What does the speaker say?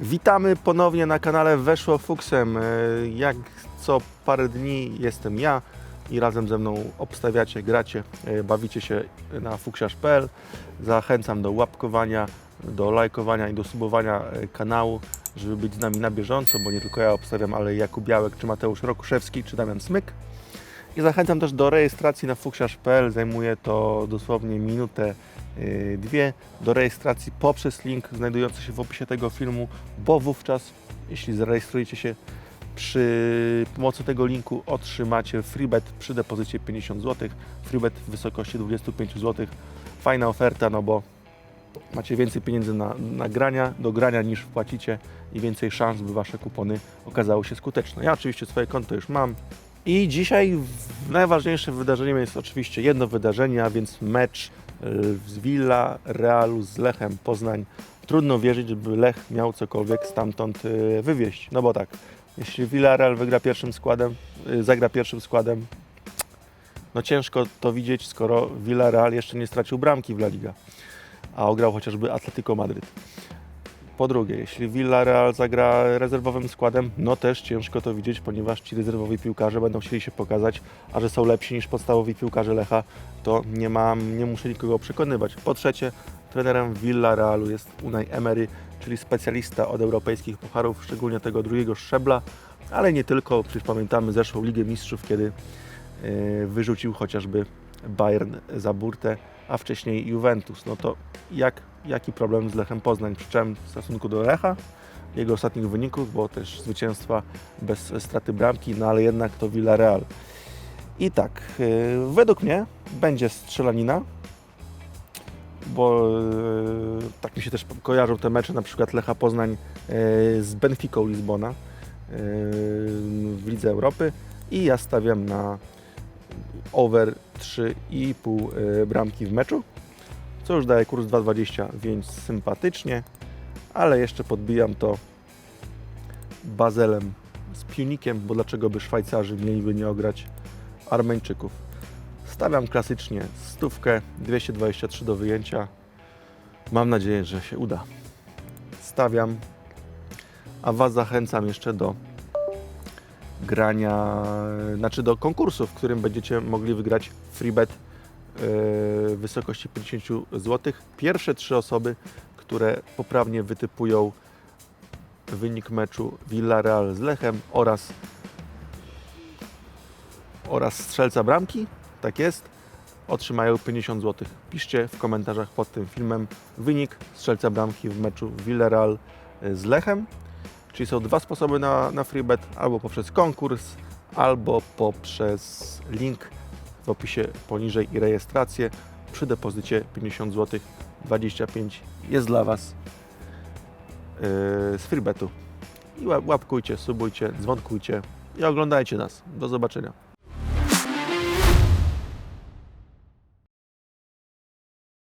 Witamy ponownie na kanale Weszło Fuksem. E, Jak co parę dni jestem ja i razem ze mną obstawiacie, gracie, e, bawicie się na fuksiarz.pl. Zachęcam do łapkowania, do lajkowania i do subowania e, kanału, żeby być z nami na bieżąco, bo nie tylko ja obstawiam, ale Jakub Białek, czy Mateusz Rokuszewski, czy Damian Smyk. I zachęcam też do rejestracji na fuksiarz.pl. Zajmuje to dosłownie minutę, yy, dwie do rejestracji poprzez link znajdujący się w opisie tego filmu, bo wówczas, jeśli zarejestrujecie się przy pomocy tego linku, otrzymacie freebet przy depozycie 50 zł. Freebet w wysokości 25 zł. Fajna oferta, no bo macie więcej pieniędzy na, na grania, do grania niż wpłacicie i więcej szans, by Wasze kupony okazały się skuteczne. Ja oczywiście swoje konto już mam, i dzisiaj najważniejszym wydarzeniem jest oczywiście jedno wydarzenie, a więc mecz y, z Villa Realu z Lechem Poznań. Trudno wierzyć, żeby Lech miał cokolwiek stamtąd y, wywieźć. No bo tak, jeśli Villarreal wygra pierwszym składem, y, zagra pierwszym składem, no ciężko to widzieć, skoro Villarreal jeszcze nie stracił bramki w La Liga, a ograł chociażby Atletico Madryt. Po drugie, jeśli Villarreal zagra rezerwowym składem, no też ciężko to widzieć, ponieważ ci rezerwowi piłkarze będą chcieli się pokazać, a że są lepsi niż podstawowi piłkarze Lecha, to nie mam, nie muszę nikogo przekonywać. Po trzecie, trenerem Villarrealu jest Unai Emery, czyli specjalista od europejskich pucharów, szczególnie tego drugiego szczebla, ale nie tylko, przecież pamiętamy zeszłą Ligę Mistrzów, kiedy yy, wyrzucił chociażby Bayern za burtę, a wcześniej Juventus. No to jak, jaki problem z Lechem Poznań? Przy czym w stosunku do Lecha, jego ostatnich wyników, bo też zwycięstwa bez straty bramki, no ale jednak to Villarreal. I tak, yy, według mnie będzie strzelanina, bo yy, tak mi się też kojarzą te mecze, na przykład Lecha Poznań yy, z Benficą Lizbona w Lidze Europy i ja stawiam na over 3,5 y, bramki w meczu, co już daje kurs 2,20, więc sympatycznie, ale jeszcze podbijam to Bazelem z Piunikiem, bo dlaczego by Szwajcarzy mieliby nie ograć Armeńczyków. Stawiam klasycznie stówkę, 223 do wyjęcia. Mam nadzieję, że się uda. Stawiam, a Was zachęcam jeszcze do grania, znaczy do konkursu, w którym będziecie mogli wygrać freebet w wysokości 50 zł. Pierwsze trzy osoby, które poprawnie wytypują wynik meczu Villarreal z Lechem oraz oraz strzelca bramki, tak jest, otrzymają 50 zł. Piszcie w komentarzach pod tym filmem wynik strzelca bramki w meczu Villarreal y, z Lechem. Czyli są dwa sposoby na, na freebet, albo poprzez konkurs, albo poprzez link opisie poniżej i rejestrację. Przy depozycie 50 zł 25 jest dla Was yy, z freebetu. I ła- łapkujcie, subujcie, dzwonkujcie i oglądajcie nas. Do zobaczenia.